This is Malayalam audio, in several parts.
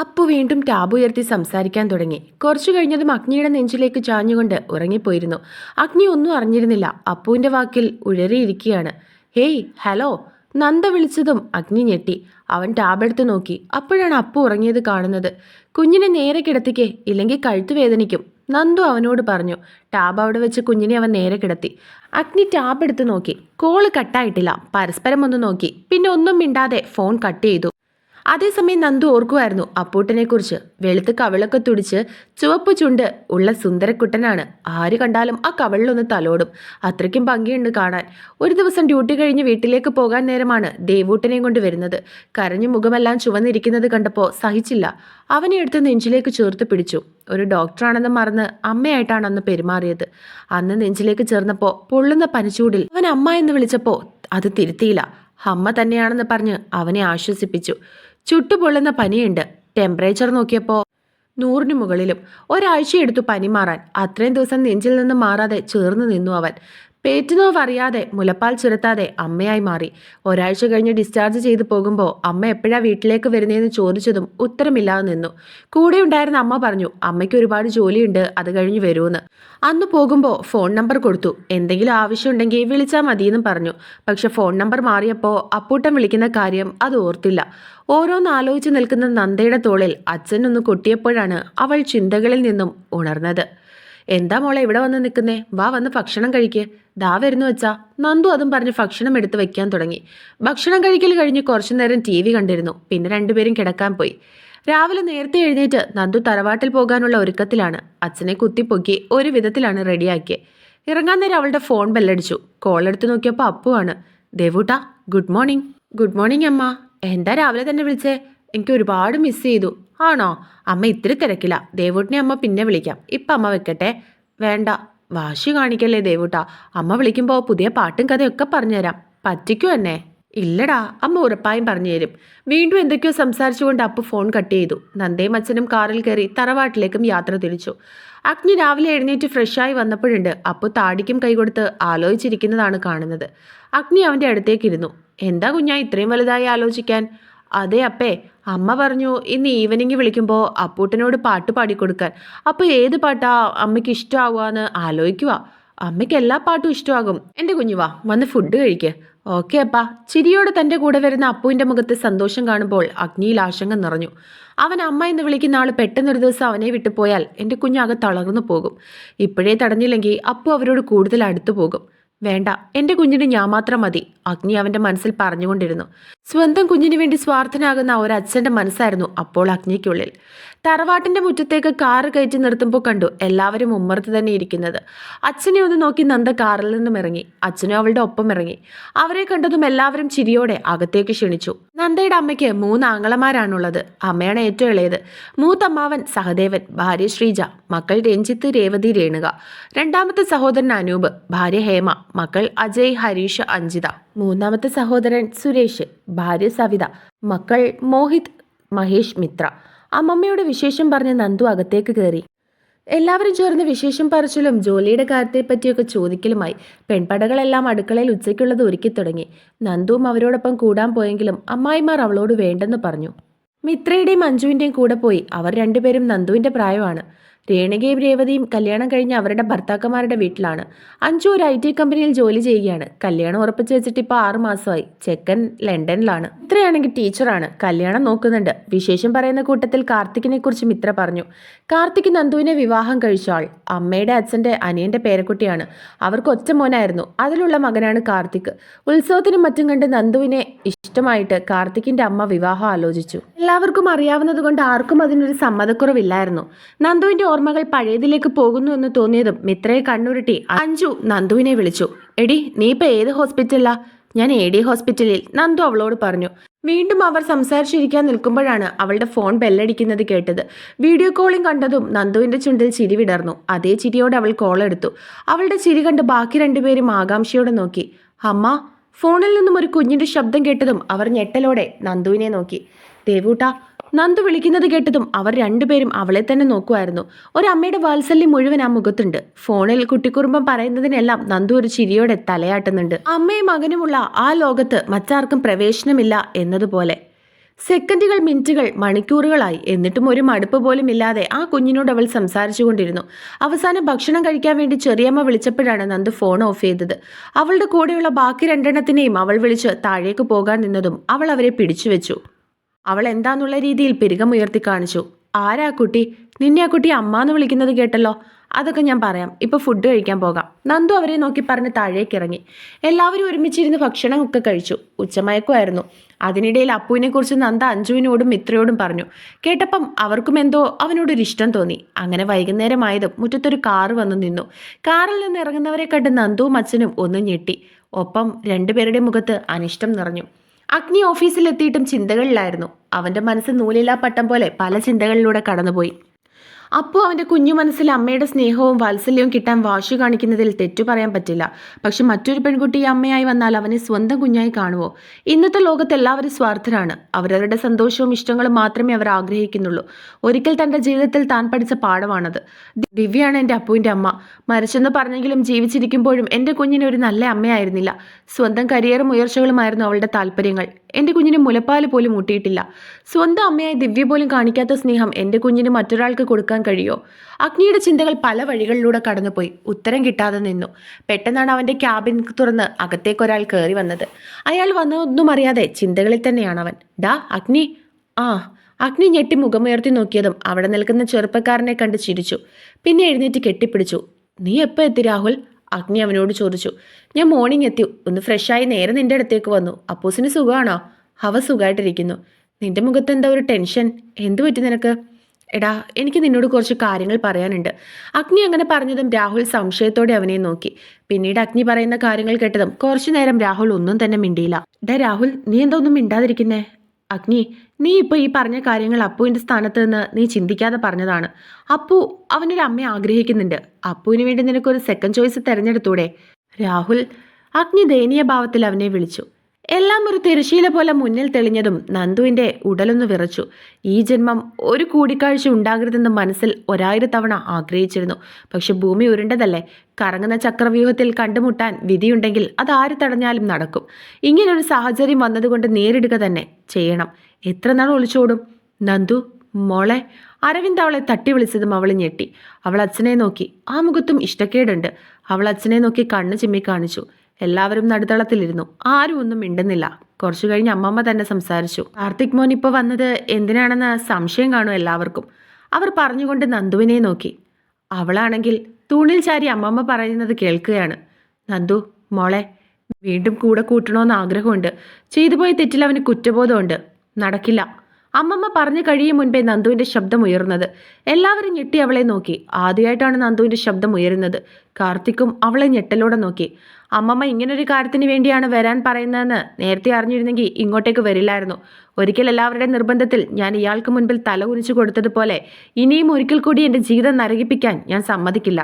അപ്പു വീണ്ടും ടാബ് ഉയർത്തി സംസാരിക്കാൻ തുടങ്ങി. കുറച്ചു കഴിഞ്ഞതും അഗ്നിയുടെ നെഞ്ചിലേക്ക് ചാഞ്ഞുകൊണ്ട് ഉറങ്ങിപ്പോയിരുന്നു. അഗ്നി ഒന്നും അറിഞ്ഞിരുന്നില്ല. അപ്പുവിന്റെ വാക്കിൽ ഉഴറിയിരിക്കുകയാണ്. ഹേയ് ഹലോ നന്ദ വിളിച്ചതും അഗ്നി ഞെട്ടി. അവൻ ടാബെടുത്ത് നോക്കി. അപ്പോഴാണ് അപ്പു ഉറങ്ങിയത് കാണുന്നത്. കുഞ്ഞിനെ നേരെ കിടത്തിക്കേ ഇല്ലെങ്കിൽ കഴുത്തു വേദനിക്കും നന്ദു അവനോട് പറഞ്ഞു. ടാബ് അവിടെ വെച്ച് കുഞ്ഞിനെ അവൻ നേരെ കിടത്തി. അഗ്നി ടാബ് എടുത്ത് നോക്കി. കോൾ കട്ടായിട്ടില്ല. പരസ്പരം ഒന്ന് നോക്കി. പിന്നെ ഒന്നും മിണ്ടാതെ ഫോൺ കട്ട് ചെയ്തു. അതേസമയം നന്ദു ഓർക്കുമായിരുന്നു അപ്പൂട്ടനെ കുറിച്ച് വെളുത്ത് കവിളൊക്കെ തുടിച്ച് ചുവപ്പ് ചുണ്ട് ഉള്ള സുന്ദരക്കുട്ടനാണ്. ആര് കണ്ടാലും ആ കവിളിലൊന്ന് തലോടും. അത്രയ്ക്കും ഭംഗിയുണ്ട് കാണാൻ. ഒരു ദിവസം ഡ്യൂട്ടി കഴിഞ്ഞ് വീട്ടിലേക്ക് പോകാൻ നേരമാണ് ദേവൂട്ടനെയും കൊണ്ട് വരുന്നത്. കരഞ്ഞു മുഖമെല്ലാം ചുവന്നിരിക്കുന്നത് കണ്ടപ്പോൾ സഹിച്ചില്ല. അവനെ എടുത്ത് നെഞ്ചിലേക്ക് ചേർത്ത് പിടിച്ചു. ഒരു ഡോക്ടറാണെന്ന് മറന്ന് അമ്മയായിട്ടാണ് അന്ന് പെരുമാറിയത്. അന്ന് നെഞ്ചിലേക്ക് ചേർന്നപ്പോൾ പൊള്ളുന്ന പനിച്ചൂടിൽ അവൻ അമ്മ എന്ന് വിളിച്ചപ്പോൾ അത് തിരുത്തിയില്ല. അമ്മ തന്നെയാണെന്ന് പറഞ്ഞ് അവനെ ആശ്വസിപ്പിച്ചു. ചുട്ടുപൊള്ളുന്ന പനിയുണ്ട്. ടെമ്പറേച്ചർ നോക്കിയപ്പോൾ നൂറിന് മുകളിലും. ഒരാഴ്ച എടുത്തു പനി മാറാൻ. അത്രയും ദിവസം നെഞ്ചിൽ നിന്ന് മാറാതെ ചേർന്ന് നിന്നു അവൻ. പേറ്റുനോവ് അറിയാതെ മുലപ്പാൽ ചുരത്താതെ അമ്മയായി മാറി. ഒരാഴ്ച കഴിഞ്ഞ് ഡിസ്ചാർജ് ചെയ്തു പോകുമ്പോൾ അമ്മ എപ്പോഴാണ് വീട്ടിലേക്ക് വരുന്നതെന്ന് ചോദിച്ചതും ഉത്തരമില്ലാതെ നിന്നു. കൂടെ ഉണ്ടായിരുന്ന അമ്മ പറഞ്ഞു അമ്മയ്ക്ക് ഒരുപാട് ജോലിയുണ്ട് അത് കഴിഞ്ഞ് വരുമെന്ന് അന്ന് പോകുമ്പോൾ ഫോൺ നമ്പർ കൊടുത്തു. എന്തെങ്കിലും ആവശ്യമുണ്ടെങ്കിൽ വിളിച്ചാൽ മതിയെന്നും പറഞ്ഞു. പക്ഷെ ഫോൺ നമ്പർ മാറിയപ്പോൾ അപ്പൂട്ടം വിളിക്കുന്ന കാര്യം അത് ഓർത്തില്ല. ഓരോന്ന് ആലോചിച്ച് നിൽക്കുന്ന നന്ദയുടെ തോളിൽ അച്ഛനൊന്ന് കൊട്ടിയപ്പോഴാണ് അവൾ ചിന്തകളിൽ നിന്നും ഉണർന്നത്. എന്താ മോളെ ഇവിടെ വന്ന് നിൽക്കുന്നേ? വാ വന്ന് ഭക്ഷണം കഴിക്ക്. ദാ വരുന്നു വെച്ചാ നന്ദു അതും പറഞ്ഞ് ഭക്ഷണം എടുത്ത് വെക്കാൻ തുടങ്ങി. ഭക്ഷണം കഴിക്കൽ കഴിഞ്ഞ് കുറച്ചു നേരം ടി വി കണ്ടിരുന്നു. പിന്നെ രണ്ടുപേരും കിടക്കാൻ പോയി. രാവിലെ നേരത്തെ എഴുന്നേറ്റ് നന്ദു തറവാട്ടിൽ പോകാനുള്ള ഒരുക്കത്തിലാണ്. അച്ഛനെ കുത്തിപ്പൊക്കി ഒരു വിധത്തിലാണ് റെഡിയാക്കിയത് ഇറങ്ങാൻ നേരം അവളുടെ ഫോൺ ബെല്ലടിച്ചു. കോൾ എടുത്ത് നോക്കിയപ്പോൾ അപ്പുവാണ്. ദേവൂട്ടാ ഗുഡ് മോർണിംഗ്. ഗുഡ് മോർണിംഗ് അമ്മ. എന്താ രാവിലെ തന്നെ വിളിച്ചേ? എനിക്ക് ഒരുപാട് മിസ് ചെയ്തു. ആണോ? അമ്മ ഇത്തിരി തിരക്കില്ല ദേവൂട്ടിനെ അമ്മ പിന്നെ വിളിക്കാം. ഇപ്പം അമ്മ വെക്കട്ടെ. വേണ്ട. വാശി കാണിക്കല്ലേ ദേവൂട്ട. അമ്മ വിളിക്കുമ്പോൾ പുതിയ പാട്ടും കഥയൊക്കെ പറഞ്ഞുതരാം. പറ്റിക്കോ എന്നെ? ഇല്ലടാ. അമ്മ ഉറപ്പായും പറഞ്ഞു തരും വീണ്ടും എന്തൊക്കെയോ സംസാരിച്ചുകൊണ്ട് അപ്പു ഫോൺ കട്ട് ചെയ്തു. നന്ദയും അച്ഛനും കാറിൽ കയറി തറവാട്ടിലേക്കും യാത്ര തിരിച്ചു. അഗ്നി രാവിലെ എഴുന്നേറ്റ് ഫ്രഷായി വന്നപ്പോഴുണ്ട്. അപ്പു താടിക്കും കൈകൊടുത്ത് ആലോചിച്ചിരിക്കുന്നതാണ് കാണുന്നത്. അഗ്നി അവന്റെ അടുത്തേക്കിരുന്നു എന്താ കുഞ്ഞാ ഇത്രയും വലുതായി ആലോചിക്കാൻ? അതെ അപ്പേ അമ്മ പറഞ്ഞു ഇന്ന് ഈവനിങ് വിളിക്കുമ്പോൾ അപ്പൂട്ടനോട് പാട്ട് പാടിക്കൊടുക്കാൻ. അപ്പോൾ ഏത് പാട്ടാ അമ്മയ്ക്ക് ഇഷ്ടമാവുകയെന്ന് ആലോചിക്കുക അമ്മയ്ക്ക് എല്ലാ പാട്ടും ഇഷ്ടമാകും എന്റെ കുഞ്ഞുവാ വന്ന് ഫുഡ് കഴിക്ക്. ഓക്കെ അപ്പാ. ചിരിയോട് തന്റെ കൂടെ വരുന്ന അപ്പുവിന്റെ മുഖത്ത് സന്തോഷം കാണുമ്പോൾ അഗ്നിയിൽ ആശങ്ക നിറഞ്ഞു. അവൻ അമ്മ എന്ന് വിളിക്കുന്ന ആൾ പെട്ടെന്നൊരു ദിവസം അവനെ വിട്ടു പോയാൽ എന്റെ കുഞ്ഞാകെ തളർന്നു പോകും. ഇപ്പോഴേ തടഞ്ഞില്ലെങ്കിൽ അപ്പു അവരോട് കൂടുതൽ അടുത്തു പോകും. വേണ്ട എന്റെ കുഞ്ഞിന് ഞാൻ മാത്രം മതി അഗ്നി അവന്റെ മനസ്സിൽ പറഞ്ഞുകൊണ്ടിരുന്നു. സ്വന്തം കുഞ്ഞിനു വേണ്ടി സ്വാർത്ഥനാകുന്ന ഒരച്ഛന്റെ മനസ്സായിരുന്നു അപ്പോൾ അഗ്നിക്കുള്ളിൽ. തറവാട്ടിന്റെ മുറ്റത്തേക്ക് കാറ് കയറ്റി നിർത്തുമ്പോൾ കണ്ടു എല്ലാവരും ഉമ്മർത്ത് തന്നെ ഇരിക്കുന്നത്. അച്ഛനെ ഒന്ന് നോക്കി നന്ദ കാറിൽ നിന്നും ഇറങ്ങി. അച്ഛനും അവളുടെ ഒപ്പം ഇറങ്ങി. അവരെ കണ്ടതും എല്ലാവരും ചിരിയോടെ അകത്തേക്ക് ക്ഷണിച്ചു. നന്ദയുടെ അമ്മയ്ക്ക് മൂന്ന് ആങ്ങളമാരാണുള്ളത്. അമ്മയാണ് ഏറ്റവും ഇളയത്. മൂത്തമ്മാവൻ സഹദേവൻ ഭാര്യ ശ്രീജ മക്കൾ രഞ്ജിത്ത് രേവതി രേണുക. രണ്ടാമത്തെ സഹോദരൻ അനൂപ് ഭാര്യ ഹേമ മക്കൾ അജയ് ഹരീഷ് അഞ്ജിത. മൂന്നാമത്തെ സഹോദരൻ സുരേഷ് ഭാര്യ സവിത മക്കൾ മോഹിത് മഹേഷ് മിത്ര. അമ്മമ്മയുടെ വിശേഷം പറഞ്ഞ് നന്ദു അകത്തേക്ക് കയറി. എല്ലാവരും ചേർന്ന് വിശേഷം പറച്ചിലും ജോലിയുടെ കാര്യത്തെ പറ്റിയൊക്കെ ചോദിക്കലുമായി പെൺപടകളെല്ലാം അടുക്കളയിൽ ഉച്ചയ്ക്കുള്ളത് ഒരുക്കി തുടങ്ങി. നന്ദുവും അവരോടൊപ്പം കൂടാൻ പോയെങ്കിലും അമ്മായിമാർ അവളോട് വേണ്ടെന്ന് പറഞ്ഞു. മിത്രയുടെയും മഞ്ജുവിന്റെയും കൂടെ പോയി. അവർ രണ്ടുപേരും നന്ദുവിന്റെ പ്രായമാണ്. രേണുകയും രേവതിയും കല്യാണം കഴിഞ്ഞ് അവരുടെ ഭർത്താക്കന്മാരുടെ വീട്ടിലാണ്. അഞ്ചു ഒരു ഐ ടി കമ്പനിയിൽ ജോലി ചെയ്യുകയാണ്. കല്യാണം ഉറപ്പിച്ചു വെച്ചിട്ട് ഇപ്പോൾ ആറ് മാസമായി. ചെക്കൻ ലണ്ടനിലാണ്. ഇത്രയാണെങ്കിൽ ടീച്ചറാണ്. കല്യാണം നോക്കുന്നുണ്ട്. വിശേഷം പറയുന്ന കൂട്ടത്തിൽ കാർത്തിക്കിനെ കുറിച്ച് മിത്ര പറഞ്ഞു. കാർത്തിക് നന്ദുവിനെ വിവാഹം കഴിച്ച ആൾ അമ്മയുടെ അച്ഛന്റെ അനിയന്റെ പേരക്കുട്ടിയാണ്. അവർക്ക് ഒറ്റ മോനായിരുന്നു. അതിലുള്ള മകനാണ് കാർത്തിക്. ഉത്സവത്തിനും മറ്റും കണ്ട് നന്ദുവിനെ ഇഷ്ടമായിട്ട് കാർത്തിക്കിന്റെ അമ്മ വിവാഹം ആലോചിച്ചു. എല്ലാവർക്കും അറിയാവുന്നത് കൊണ്ട് ആർക്കും അതിനൊരു സമ്മതക്കുറവില്ലായിരുന്നു. നന്ദുവിന്റെ ഓർമ്മകൾ പഴയതിലേക്ക് പോകുന്നു എന്ന് തോന്നിയതും മിത്രയെ കണ്ണുരുട്ടി അഞ്ജു നന്ദുവിനെ വിളിച്ചു. എടി നീ ഇപ്പൊ ഏത് ഹോസ്പിറ്റലാ ഞാൻ എ ഡി ഹോസ്പിറ്റലിൽ നന്ദു അവളോട് പറഞ്ഞു. വീണ്ടും അവർ സംസാരിച്ചിരിക്കാൻ നിൽക്കുമ്പോഴാണ് അവളുടെ ഫോൺ ബെല്ലടിക്കുന്നത് കേട്ടത്. വീഡിയോ കോളിംഗ് കണ്ടതും നന്ദുവിന്റെ ചുണ്ടിൽ ചിരി വിടർന്നു. അതേ ചിരിയോട് അവൾ കോൾ എടുത്തു. അവളുടെ ചിരി കണ്ട് ബാക്കി രണ്ടുപേരും ആകാംക്ഷയോടെ നോക്കി. അമ്മ ഫോണിൽ നിന്നും ഒരു കുഞ്ഞിന്റെ ശബ്ദം കേട്ടതും അവർ ഞെട്ടലോടെ നന്ദുവിനെ നോക്കി. ദേവൂട്ട നന്ദു വിളിക്കുന്നത് കേട്ടതും അവർ രണ്ടുപേരും അവളെ തന്നെ നോക്കുമായിരുന്നു. ഒരമ്മയുടെ വാത്സല്യം മുഴുവൻ ആ മുഖത്തുണ്ട്. ഫോണിൽ കുട്ടിക്കുറുമ്പം പറയുന്നതിനെല്ലാം നന്ദു ഒരു ചിരിയോടെ തലയാട്ടുന്നുണ്ട്. അമ്മയും മകനുമുള്ള ആ ലോകത്ത് മറ്റാർക്കും പ്രവേശനമില്ല എന്നതുപോലെ. സെക്കൻഡുകൾ മിനിറ്റുകൾ മണിക്കൂറുകളായി. എന്നിട്ടും ഒരു മടുപ്പ് പോലും ഇല്ലാതെ ആ കുഞ്ഞിനോട് അവൾ സംസാരിച്ചുകൊണ്ടിരുന്നു അവസാനം ഭക്ഷണം കഴിക്കാൻ വേണ്ടി ചെറിയമ്മ വിളിച്ചപ്പോഴാണ് നന്ദു ഫോൺ ഓഫ് ചെയ്തത്. അവളുടെ കൂടെയുള്ള ബാക്കി രണ്ടെണ്ണത്തിനെയും അവൾ വിളിച്ച് താഴേക്ക് പോകാൻ നിന്നതും അവൾ അവരെ പിടിച്ചു വെച്ചു അവൾ എന്താന്നുള്ള രീതിയിൽ പിരികമുയർത്തി കാണിച്ചു. ആരാ കുട്ടി? നിന്നെ ആ കുട്ടി അമ്മ എന്ന് വിളിക്കുന്നത് കേട്ടല്ലോ? അതൊക്കെ ഞാൻ പറയാം. ഇപ്പൊ ഫുഡ് കഴിക്കാൻ പോകാം. നന്ദു അവരെ നോക്കി പറഞ്ഞ് താഴേക്ക് ഇറങ്ങി എല്ലാവരും ഒരുമിച്ചിരുന്ന് ഭക്ഷണമൊക്കെ കഴിച്ചു. ഉച്ചമയക്കുമായിരുന്നു. അതിനിടയിൽ അപ്പുവിനെ കുറിച്ച് നന്ദ അഞ്ജുവിനോടും മിത്രയോടും പറഞ്ഞു. കേട്ടപ്പം അവർക്കും എന്തോ അവനോടൊരു ഇഷ്ടം തോന്നി. അങ്ങനെ വൈകുന്നേരമായതും മുറ്റത്തൊരു കാറ് വന്നു നിന്നു. കാറിൽ നിന്ന് ഇറങ്ങുന്നവരെ കണ്ട് നന്ദുവും അച്ഛനും ഒന്ന് ഞെട്ടി. ഒപ്പം രണ്ടുപേരുടെ മുഖത്ത് അനിഷ്ടം നിറഞ്ഞു. അഗ്നി ഓഫീസിലെത്തിയിട്ടും ചിന്തകളിലായിരുന്നു അവന്റെ മനസ്സ് നൂലില്ലാ പട്ടം പോലെ പല ചിന്തകളിലൂടെ കടന്നുപോയി. അപ്പോൾ അവന്റെ കുഞ്ഞു മനസ്സിൽ അമ്മയുടെ സ്നേഹവും വാത്സല്യവും കിട്ടാൻ വാശി കാണിക്കുന്നതിൽ തെറ്റു പറയാൻ പറ്റില്ല. പക്ഷെ മറ്റൊരു പെൺകുട്ടി അമ്മയായി വന്നാൽ അവനെ സ്വന്തം കുഞ്ഞായി കാണുമോ ഇന്നത്തെ ലോകത്ത് എല്ലാവരും സ്വാർത്ഥരാണ്. അവരവരുടെ സന്തോഷവും ഇഷ്ടങ്ങളും മാത്രമേ അവർ ആഗ്രഹിക്കുന്നുള്ളൂ. ഒരിക്കൽ തന്റെ ജീവിതത്തിൽ താൻ പഠിച്ച പാഠമാണത്. ദിവ്യയാണ് എന്റെ അപ്പുവിന്റെ അമ്മ. മരിച്ചെന്ന് പറഞ്ഞെങ്കിലും ജീവിച്ചിരിക്കുമ്പോഴും എന്റെ കുഞ്ഞിന് ഒരു നല്ല അമ്മയായിരുന്നില്ല. സ്വന്തം കരിയറും ഉയർച്ചകളുമായിരുന്നു അവളുടെ താല്പര്യങ്ങൾ. എന്റെ കുഞ്ഞിന് മുലപ്പാൽ പോലും ഊട്ടിയിട്ടില്ല. സ്വന്തം അമ്മയായി ദിവ്യ പോലും കാണിക്കാത്ത സ്നേഹം എന്റെ കുഞ്ഞിന് മറ്റൊരാൾക്ക് കൊടുക്കാൻ കഴിയോ? അഗ്നിയുടെ ചിന്തകൾ പല വഴികളിലൂടെ കടന്നുപോയി. ഉത്തരം കിട്ടാതെ നിന്നു. പെട്ടെന്നാണ് അവന്റെ ക്യാബിൻ തുറന്ന് അകത്തേക്ക് ഒരാൾ കയറി വന്നത്. അയാൾ വന്നതൊന്നും അറിയാതെ ചിന്തകളിൽ തന്നെയാണ് അവൻ. ഡാ അഗ്നി. ആ. അഗ്നി ഞെട്ടി മുഖമുയർത്തി നോക്കിയതും അവിടെ നിൽക്കുന്ന ചെറുപ്പക്കാരനെ കണ്ട് ചിരിച്ചു. പിന്നെ എഴുന്നേറ്റ് കെട്ടിപ്പിടിച്ചു. നീ എപ്പോ എത്തി രാഹുൽ? അഗ്നി അവനോട് ചോദിച്ചു ഞാൻ മോർണിംഗ് എത്തി. ഒന്ന് ഫ്രഷായി നേരെ നിന്റെ അടുത്തേക്ക് വന്നു. അപ്പൂസിന് സുഖമാണോ? അവ സുഖമായിട്ടിരിക്കുന്നു നിന്റെ മുഖത്ത് എന്താ ഒരു ടെൻഷൻ എന്തു പറ്റി നിനക്ക്? എടാ എനിക്ക് നിന്നോട് കുറച്ച് കാര്യങ്ങൾ പറയാനുണ്ട്. അഗ്നി അങ്ങനെ പറഞ്ഞതും രാഹുൽ സംശയത്തോടെ അവനെ നോക്കി. പിന്നീട് അഗ്നി പറയുന്ന കാര്യങ്ങൾ കേട്ടതും കുറച്ചു നേരം രാഹുൽ ഒന്നും തന്നെ മിണ്ടിയില്ല. ഡാ രാഹുൽ നീ എന്താ ഒന്നും മിണ്ടാതിരിക്കുന്നേ? അഗ്നി നീ ഇപ്പോൾ ഈ പറഞ്ഞ കാര്യങ്ങൾ അപ്പുവിന്റെ സ്ഥാനത്ത് നിന്ന് നീ ചിന്തിക്കാതെ പറഞ്ഞതാണ്. അപ്പു അവനൊരു അമ്മയെ ആഗ്രഹിക്കുന്നുണ്ട്. അപ്പുവിന് വേണ്ടി നിനക്കൊരു സെക്കൻഡ് ചോയ്സ് തിരഞ്ഞെടുത്തൂടെ? രാഹുൽ അഗ്നി ദയനീയ ഭാവത്തിൽ അവനെ വിളിച്ചു. എല്ലാം ഒരു തിരശീല പോലെ മുന്നിൽ തെളിഞ്ഞതും നന്ദുവിന്റെ ഉടലൊന്ന് വിറച്ചു. ഈ ജന്മം ഒരു കൂടിക്കാഴ്ച ഉണ്ടാകരുതെന്ന് മനസ്സിൽ ഒരായിരത്തവണ ആഗ്രഹിച്ചിരുന്നു. പക്ഷെ ഭൂമി ഉരുണ്ടതല്ലേ? കറങ്ങുന്ന ചക്രവ്യൂഹത്തിൽ കണ്ടുമുട്ടാൻ വിധിയുണ്ടെങ്കിൽ അത് ആര് തടഞ്ഞാലും നടക്കും. ഇങ്ങനൊരു സാഹചര്യം വന്നതുകൊണ്ട് നേരിടുക തന്നെ ചെയ്യണം. എത്ര നാൾ ഒളിച്ചോടും? നന്ദു മോളെ. അരവിന്ദ് അവളെ തട്ടി വിളിച്ചതും അവൾ ഞെട്ടി. അവൾ അച്ഛനെ നോക്കി. ആ മുഖത്തും ഇഷ്ടക്കേടുണ്ട്. അവൾ അച്ഛനെ നോക്കി കണ്ണ് ചിമ്മി കാണിച്ചു. എല്ലാവരും നടുത്തളത്തിലിരുന്നു ആരും ഒന്നും മിണ്ടുന്നില്ല. കുറച്ചു കഴിഞ്ഞ് അമ്മമ്മ തന്നെ സംസാരിച്ചു. കാർത്തിക് മോൻ ഇപ്പോൾ വന്നത് എന്തിനാണെന്ന് സംശയം കാണും എല്ലാവർക്കും. അവർ പറഞ്ഞുകൊണ്ട് നന്ദുവിനെ നോക്കി. അവളാണെങ്കിൽ തൂണിൽ ചാരി അമ്മമ്മ പറയുന്നത് കേൾക്കുകയാണ്. നന്ദു മോളെ വീണ്ടും കൂടെ കൂട്ടണമെന്ന് ആഗ്രഹമുണ്ട്. ചെയ്തു പോയ തെറ്റിൽ അവന് കുറ്റബോധമുണ്ട്. നടക്കില്ല. അമ്മമ്മ പറഞ്ഞു കഴിയും മുൻപേ നന്ദുവിന്റെ ശബ്ദം ഉയർന്നത്. എല്ലാവരും ഞെട്ടി അവളെ നോക്കി. ആദ്യമായിട്ടാണ് നന്ദുവിന്റെ ശബ്ദം ഉയരുന്നത്. കാർത്തിക്കും അവളെ ഞെട്ടലോടെ നോക്കി. അമ്മമ്മ ഇങ്ങനൊരു കാര്യത്തിന് വേണ്ടിയാണ് വരാൻ പറയുന്നതെന്ന് നേരത്തെ അറിഞ്ഞിരുന്നെങ്കിൽ ഇങ്ങോട്ടേക്ക് വരില്ലായിരുന്നു. ഒരിക്കൽ എല്ലാവരുടെ നിർബന്ധത്തിൽ ഞാൻ ഇയാൾക്ക് മുൻപിൽ തല കുനിച്ചു കൊടുത്തതുപോലെ ഇനിയും ഒരിക്കൽ കൂടി എന്റെ ജീവിതം നരകിപ്പിക്കാൻ ഞാൻ സമ്മതിക്കില്ല.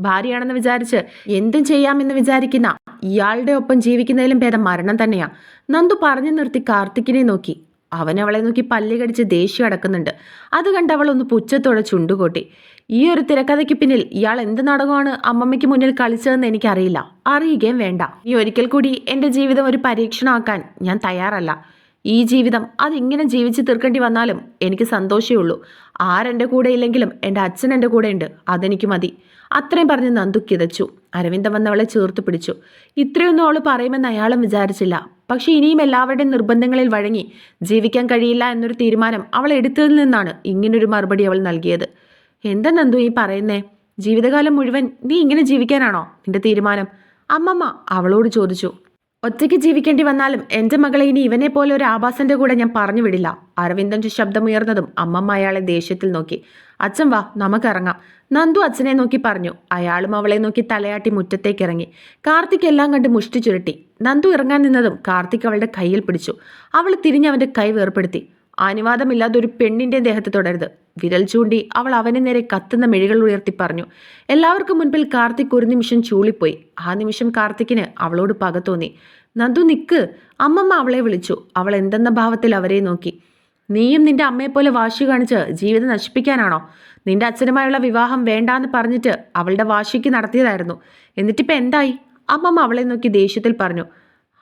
ഭാര്യയാണെന്ന് വിചാരിച്ച് എന്തും ചെയ്യാമെന്ന് വിചാരിക്കുന്ന ഇയാളുടെ ഒപ്പം ജീവിക്കുന്നതിലും ഭേദം മരണം തന്നെയാണ് നന്ദു പറഞ്ഞു നിർത്തി കാർത്തിക്കിനെ നോക്കി. അവൻ അവളെ നോക്കി പല്ല് കടിച്ച് ദേഷ്യം അടക്കുന്നുണ്ട്. അത് കണ്ട് അവൾ ഒന്ന് പുച്ഛത്തോടെ ചുണ്ടുകൂട്ടി. ഈ ഒരു തിരക്കഥയ്ക്ക് പിന്നിൽ ഇയാൾ എന്ത് നാടകമാണ് അമ്മമ്മയ്ക്ക് മുന്നിൽ കളിച്ചതെന്ന് എനിക്കറിയില്ല. അറിയുകയും വേണ്ട. ഈ ഒരിക്കൽ കൂടി എന്റെ ജീവിതം ഒരു പരീക്ഷണമാക്കാൻ ഞാൻ തയ്യാറല്ല. ഈ ജീവിതം അതിങ്ങനെ ജീവിച്ച് തീർക്കേണ്ടി വന്നാലും എനിക്ക് സന്തോഷമേ ഉള്ളൂ. ആരെന്റെ കൂടെ ഇല്ലെങ്കിലും എന്റെ അച്ഛൻ എന്റെ കൂടെ ഉണ്ട്. അതെനിക്ക് മതി. അത്രയും പറഞ്ഞ് നന്ദു കിതച്ചു. അരവിന്ദം വന്നവളെ ചേർത്ത് പിടിച്ചു. ഇത്രയൊന്നും അവൾ പറയുമെന്ന് അയാളും വിചാരിച്ചില്ല. പക്ഷെ ഇനിയും എല്ലാവരുടെയും നിർബന്ധങ്ങളിൽ വഴങ്ങി ജീവിക്കാൻ കഴിയില്ല എന്നൊരു തീരുമാനം അവൾ എടുത്തതിൽ നിന്നാണ് ഇങ്ങനൊരു മറുപടി അവൾ നൽകിയത്. എന്താ നന്ദു ഈ പറയുന്നേ? ജീവിതകാലം മുഴുവൻ നീ ഇങ്ങനെ ജീവിക്കാനാണോ നിന്റെ തീരുമാനം? അമ്മമ്മ അവളോട് ചോദിച്ചു. ഒറ്റയ്ക്ക് ജീവിക്കേണ്ടി വന്നാലും എന്റെ മകളെ ഇനി ഇവനെ പോലെ ഒരു ആഭാസന്റെ കൂടെ ഞാൻ പറഞ്ഞു വിടില്ല. അരവിന്ദൻ ശബ്ദമുയർന്നതും അമ്മമ്മ അയാളെ ദേഷ്യത്തിൽ നോക്കി. അച്ഛൻ വാ നമുക്കിറങ്ങാം നന്ദു അച്ഛനെ നോക്കി പറഞ്ഞു. അയാളും അവളെ നോക്കി തലയാട്ടി മുറ്റത്തേക്ക് ഇറങ്ങി. കാർത്തിക് എല്ലാം കണ്ട് മുഷ്ടി ചുരുട്ടി. നന്ദു ഇറങ്ങാൻ നിന്നതും കാർത്തിക് അവളുടെ കയ്യിൽ പിടിച്ചു. അവൾ തിരിഞ്ഞ് അവന്റെ കൈ വേർപ്പെടുത്തി. അനുവാദമില്ലാതെ ഒരു പെണ്ണിന്റെ ദേഹത്ത് തുടരുത്. വിരൽ ചൂണ്ടി അവൾ അവനെ നേരെ കത്തുന്ന മെഴികൾ ഉയർത്തി പറഞ്ഞു. എല്ലാവർക്കും മുൻപിൽ കാർത്തിക് ഒരു നിമിഷം ചൂളിപ്പോയി. ആ നിമിഷം കാർത്തിക്കിന് അവളോട് പക തോന്നി. നന്ദു നിക്ക്. അമ്മമ്മ അവളെ വിളിച്ചു. അവൾ എന്തെന്ന ഭാവത്തിൽ അവരെ നോക്കി. നീയും നിന്റെ അമ്മയെപ്പോലെ വാശി കാണിച്ച് ജീവിതം നശിപ്പിക്കാനാണോ? നിന്റെ അച്ഛനുമായുള്ള വിവാഹം വേണ്ടാന്ന് പറഞ്ഞിട്ട് അവളുടെ വാശിക്ക് നടത്തിയതായിരുന്നു. എന്നിട്ടിപ്പോൾ എന്തായി? അമ്മമ്മ അവളെ നോക്കി ദേഷ്യത്തിൽ പറഞ്ഞു.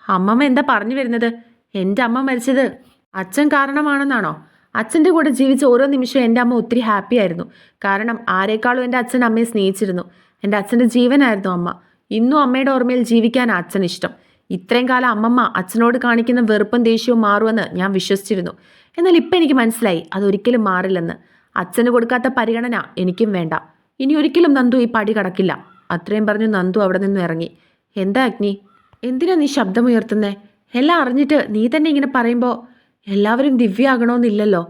അമ്മമ്മ എന്താ പറഞ്ഞു വരുന്നത്? എന്റെ അമ്മ മരിച്ചത് അച്ഛൻ കാരണമാണെന്നാണോ? അച്ഛന്റെ കൂടെ ജീവിച്ച ഓരോ നിമിഷവും എന്റെ അമ്മ ഒത്തിരി ഹാപ്പി ആയിരുന്നു. കാരണം ആരെക്കാളും എന്റെ അച്ഛൻ അമ്മയെ സ്നേഹിച്ചിരുന്നു. എന്റെ അച്ഛന്റെ ജീവനായിരുന്നു അമ്മ. ഇന്നും അമ്മയുടെ ഓർമ്മയിൽ ജീവിക്കാൻ അച്ഛൻ ഇഷ്ടം. ഇത്രയും കാലം അമ്മമ്മ അച്ഛനോട് കാണിക്കുന്ന വെറുപ്പും ദേഷ്യവും മാറുമെന്ന് ഞാൻ വിശ്വസിച്ചിരുന്നു. എന്നാൽ ഇപ്പം എനിക്ക് മനസ്സിലായി അതൊരിക്കലും മാറില്ലെന്ന്. അച്ഛന് കൊടുക്കാത്ത പരിഗണന എനിക്കും വേണ്ട. ഇനി ഒരിക്കലും നന്ദു ഈ പടി കടക്കില്ല. അത്രയും പറഞ്ഞു നന്ദു അവിടെ നിന്നും ഇറങ്ങി. എന്താ അഗ്നി? എന്തിനാ നീ ശബ്ദമുയർത്തുന്നേ? എല്ലാം അറിഞ്ഞിട്ട് നീ തന്നെ ഇങ്ങനെ പറയുമ്പോൾ എല്ലാവരും ദിവ്യ ആകണമെന്നില്ലല്ലോ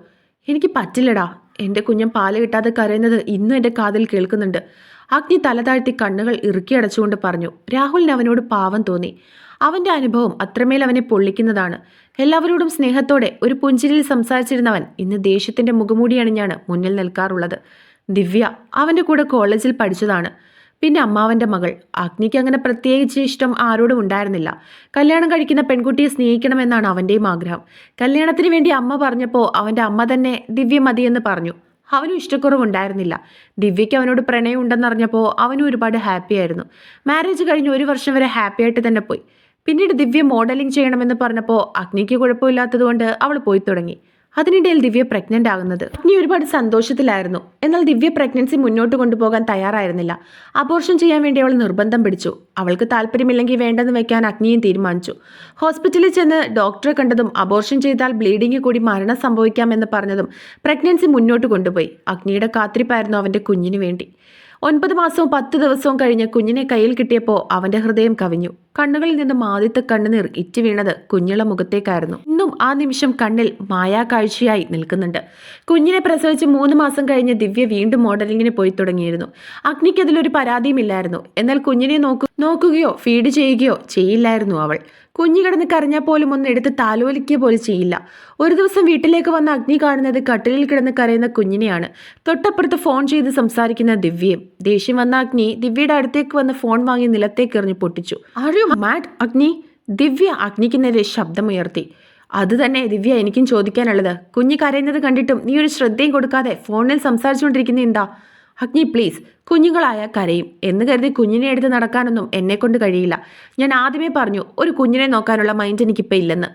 എനിക്ക് പറ്റില്ലടാ. എന്റെ കുഞ്ഞൻ പാൽ കിട്ടാതെ കരയുന്നത് ഇന്നും എന്റെ കാതിൽ കേൾക്കുന്നുണ്ട്. അഗ്നി തല താഴ്ത്തി കണ്ണുകൾ ഇറുക്കി അടച്ചുകൊണ്ട് പറഞ്ഞു രാഹുലിന് അവനോട് പാവം തോന്നി. അവന്റെ അനുഭവം അത്രമേൽ അവനെ പൊള്ളിക്കുന്നതാണ്. എല്ലാവരോടും സ്നേഹത്തോടെ ഒരു പുഞ്ചിരിയിൽ സംസാരിച്ചിരുന്നവൻ ഇന്ന് ദേഷ്യത്തിന്റെ മുഖമൂടിയണിഞ്ഞാണ് മുന്നിൽ നിൽക്കാറുള്ളത്. ദിവ്യ അവന്റെ കൂടെ കോളേജിൽ പഠിച്ചതാണ്. പിന്നെ അമ്മാവന്റെ മകൾ. അഗ്നിക്ക് അങ്ങനെ പ്രത്യേകിച്ച് ഇഷ്ടം ആരോടും ഉണ്ടായിരുന്നില്ല. കല്യാണം കഴിക്കുന്ന പെൺകുട്ടിയെ സ്നേഹിക്കണമെന്നാണ് അവന്റെയും ആഗ്രഹം. കല്യാണത്തിന് വേണ്ടി അമ്മ പറഞ്ഞപ്പോൾ അവന്റെ അമ്മ തന്നെ ദിവ്യ മതിയെന്ന് പറഞ്ഞു. അവനും ഇഷ്ടക്കുറവുണ്ടായിരുന്നില്ല ദിവ്യയ്ക്ക് അവനോട് പ്രണയം ഉണ്ടെന്നറിഞ്ഞപ്പോൾ അവനും ഒരുപാട് ഹാപ്പി ആയിരുന്നു. മാരേജ് കഴിഞ്ഞ് ഒരു വർഷം വരെ ഹാപ്പി ആയിട്ട് തന്നെ പോയി. പിന്നീട് ദിവ്യ മോഡലിംഗ് ചെയ്യണമെന്ന് പറഞ്ഞപ്പോൾ അഗ്നിക്ക് കുഴപ്പമില്ലാത്തതുകൊണ്ട് അവൾ പോയി തുടങ്ങി. അതിനിടയിൽ ദിവ്യ പ്രഗ്നന്റ് ആകുന്നത്. അഗ്നി ഒരുപാട് സന്തോഷത്തിലായിരുന്നു. എന്നാൽ ദിവ്യ പ്രഗ്നൻസി മുന്നോട്ട് കൊണ്ടുപോകാൻ തയ്യാറായിരുന്നില്ല. അബോർഷൻ ചെയ്യാൻ വേണ്ടി അവൾ നിർബന്ധം പിടിച്ചു. അവൾക്ക് താല്പര്യമില്ലെങ്കിൽ വേണ്ടെന്ന് വെക്കാൻ അഗ്നിയും തീരുമാനിച്ചു. ഹോസ്പിറ്റലിൽ ചെന്ന് ഡോക്ടറെ കണ്ടതും അബോർഷൻ ചെയ്താൽ ബ്ലീഡിംഗ് കൂടി മരണം സംഭവിക്കാമെന്ന് പറഞ്ഞതും പ്രഗ്നൻസി മുന്നോട്ട് കൊണ്ടുപോയി. അഗ്നിയുടെ കാത്തിരിപ്പായിരുന്നു അവന്റെ കുഞ്ഞിന് വേണ്ടി. ഒൻപത് മാസവും പത്ത് ദിവസവും കഴിഞ്ഞ് കുഞ്ഞിനെ കയ്യിൽ കിട്ടിയപ്പോൾ അവന്റെ ഹൃദയം കവിഞ്ഞു. കണ്ണുകളിൽ നിന്നും ആദ്യത്തെ കണ്ണുനീർ ഇറ്റി വീണത് കുഞ്ഞിള മുഖത്തേക്കായിരുന്നു. ഇന്നും ആ നിമിഷം കണ്ണിൽ മായാ കാഴ്ചയായി നിൽക്കുന്നുണ്ട്. കുഞ്ഞിനെ പ്രസവിച്ച് മൂന്ന് മാസം കഴിഞ്ഞ് ദിവ്യ വീണ്ടും മോഡലിങ്ങിന് പോയി തുടങ്ങിയിരുന്നു. അഗ്നിക്ക് അതിലൊരു പരാതിയുമില്ലായിരുന്നു. എന്നാൽ കുഞ്ഞിനെ നോക്കു നോക്കുകയോ ഫീഡ് ചെയ്യുകയോ ചെയ്യില്ലായിരുന്നു അവൾ. കുഞ്ഞു കിടന്ന് കരഞ്ഞാൽ പോലും ഒന്ന് എടുത്ത് താലോലിക്കുക പോലും ചെയ്യില്ല. ഒരു ദിവസം വീട്ടിലേക്ക് വന്ന അഗ്നി കാണുന്നത് കട്ടിലിൽ കിടന്ന് കരയുന്ന കുഞ്ഞിനെയാണ്. തൊട്ടപ്പുറത്ത് ഫോൺ ചെയ്ത് സംസാരിക്കുന്ന ദിവ്യയും. ദേഷ്യം വന്ന അഗ്നി ദിവ്യയുടെ അടുത്തേക്ക് വന്ന് ഫോൺ വാങ്ങി നിലത്തേക്ക് എറിഞ്ഞ് പൊട്ടിച്ചു. ആർ മാഡ് അഗ്നി? ദിവ്യ അഗ്നിക്ക് ശബ്ദമുയർത്തി. അത് തന്നെ ദിവ്യ എനിക്കും ചോദിക്കാനുള്ളത്. കുഞ്ഞ് കരയുന്നത് കണ്ടിട്ടും നീ ഒരു ശ്രദ്ധയും കൊടുക്കാതെ ഫോണിൽ സംസാരിച്ചുകൊണ്ടിരിക്കുന്ന എന്താ? അഗ്നി പ്ലീസ് കുഞ്ഞുങ്ങളായ കരയും. എന്ന് കരുതി കുഞ്ഞിനെ എടുത്ത് നടക്കാനൊന്നും എന്നെ കൊണ്ട് കഴിയില്ല. ഞാൻ ആദ്യമേ പറഞ്ഞു ഒരു കുഞ്ഞിനെ നോക്കാനുള്ള മൈൻഡ് എനിക്കിപ്പോൾ ഇല്ലെന്ന്.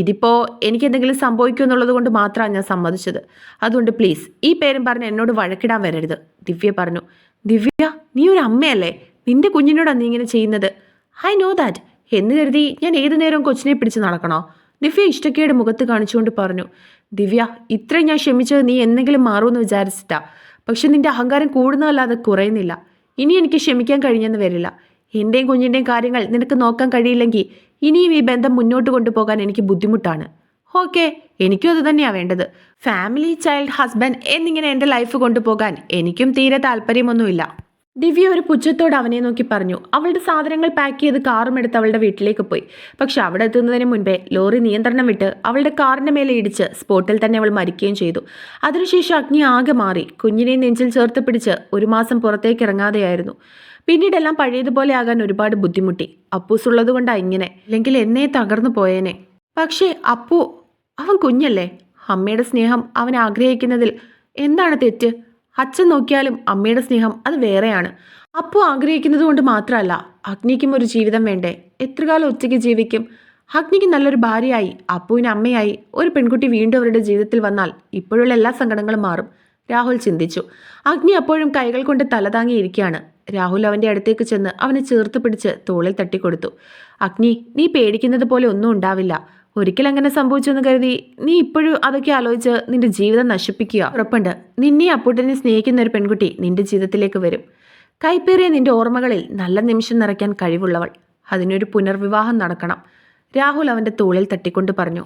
ഇതിപ്പോൾ എനിക്ക് എന്തെങ്കിലും സംഭവിക്കും എന്നുള്ളത് കൊണ്ട് മാത്രമാണ് ഞാൻ സമ്മതിച്ചത്. അതുകൊണ്ട് പ്ലീസ് ഈ പേരും പറഞ്ഞ് എന്നോട് വഴക്കിടാൻ വരരുത്. ദിവ്യ പറഞ്ഞു ദിവ്യ നീ ഒരു അമ്മയല്ലേ? നിന്റെ കുഞ്ഞിനോടാണ് നീ ഇങ്ങനെ ചെയ്യുന്നത്? ഐ നോ ദാറ്റ് എന്ന് കരുതി ഞാൻ ഏതു നേരവും കൊച്ചിനെ പിടിച്ച് നടക്കണോ? ദിവ്യ ഇഷ്ടക്കേട് മുഖത്ത് കാണിച്ചുകൊണ്ട് പറഞ്ഞു ദിവ്യ ഇത്രയും ഞാൻ ക്ഷമിച്ചത് നീ എന്തെങ്കിലും മാറുമെന്ന് വിചാരിച്ചിട്ടാ. പക്ഷെ നിന്റെ അഹങ്കാരം കൂടുന്നതല്ലാതെ കുറയുന്നില്ല. ഇനി എനിക്ക് ക്ഷമിക്കാൻ കഴിഞ്ഞെന്ന് വരില്ല. എന്റെയും കുഞ്ഞിന്റെയും കാര്യങ്ങൾ നിനക്ക് നോക്കാൻ കഴിയില്ലെങ്കിൽ ഇനിയും ഈ ബന്ധം മുന്നോട്ട് കൊണ്ടുപോകാൻ എനിക്ക് ബുദ്ധിമുട്ടാണ്. ഓക്കെ എനിക്കും അത് തന്നെയാണ് വേണ്ടത്. ഫാമിലി ചൈൽഡ് ഹസ്ബൻഡ് എന്നിങ്ങനെ എന്റെ ലൈഫ് കൊണ്ടുപോകാൻ എനിക്കും തീരെ താല്പര്യമൊന്നുമില്ല. ദിവ്യ ഒരു പുച്ഛത്തോട് അവനെ നോക്കി പറഞ്ഞു അവളുടെ സാധനങ്ങൾ പാക്ക് ചെയ്ത് കാറും എടുത്ത് അവളുടെ വീട്ടിലേക്ക് പോയി. പക്ഷെ അവിടെ എത്തുന്നതിന് മുൻപേ ലോറി നിയന്ത്രണം വിട്ട് അവളുടെ കാറിന്റെ മേലെ ഇടിച്ച് സ്പോട്ടിൽ തന്നെ അവൾ മരിക്കുകയും ചെയ്തു. അതിനുശേഷം അഗ്നി ആകെ മാറി. കുഞ്ഞിനെ നെഞ്ചിൽ ചേർത്ത് പിടിച്ച് ഒരു മാസം പുറത്തേക്ക് ഇറങ്ങാതെയായിരുന്നു. പിന്നീടെല്ലാം പഴയതുപോലെ ആകാൻ ഒരുപാട് ബുദ്ധിമുട്ടി. അപ്പൂസ് ഉള്ളതുകൊണ്ടാണ് ഇങ്ങനെ. അല്ലെങ്കിൽ എന്നെ തകർന്നു പോയേനെ. പക്ഷേ അപ്പു അവൻ കുഞ്ഞല്ലേ? അമ്മയുടെ സ്നേഹം അവൻ ആഗ്രഹിക്കുന്നതിൽ എന്താണ് തെറ്റ്? അച്ഛൻ നോക്കിയാലും അമ്മയുടെ സ്നേഹം അത് വേറെയാണ്. അപ്പു ആഗ്രഹിക്കുന്നത് കൊണ്ട് മാത്രമല്ല അഗ്നിക്കും ഒരു ജീവിതം വേണ്ടേ? എത്ര കാലം ഒറ്റയ്ക്ക് ജീവിക്കും? അഗ്നിക്ക് നല്ലൊരു ഭാര്യയായി അപ്പുവിന് അമ്മയായി ഒരു പെൺകുട്ടി വീണ്ടും അവരുടെ ജീവിതത്തിൽ വന്നാൽ ഇപ്പോഴുള്ള എല്ലാ സങ്കടങ്ങളും മാറും. രാഹുൽ ചിന്തിച്ചു. അഗ്നി അപ്പോഴും കൈകൾ കൊണ്ട് തലതാങ്ങിയിരിക്കുകയാണ്. രാഹുൽ അവന്റെ അടുത്തേക്ക് ചെന്ന് അവനെ ചേർത്ത് പിടിച്ച് തോളിൽ തട്ടിക്കൊടുത്തു. അഗ്നി നീ പേടിക്കുന്നത് പോലെ ഒന്നും ഉണ്ടാവില്ല. ഒരിക്കൽ അങ്ങനെ സംഭവിച്ചെന്ന് കരുതി നീ ഇപ്പോഴും അതൊക്കെ ആലോചിച്ച് നിന്റെ ജീവിതം നശിപ്പിക്കുക. ഉറപ്പുണ്ട്. നിന്നെ അപ്പൂട്ടനെ സ്നേഹിക്കുന്ന ഒരു പെൺകുട്ടി നിന്റെ ജീവിതത്തിലേക്ക് വരും. കൈപ്പേറിയ നിന്റെ ഓർമ്മകളിൽ നല്ല നിമിഷം നിറയ്ക്കാൻ കഴിവുള്ളവൾ. അതിനൊരു പുനർവിവാഹം നടക്കണം. രാഹുൽ അവന്റെ തോളിൽ തട്ടിക്കൊണ്ട് പറഞ്ഞു.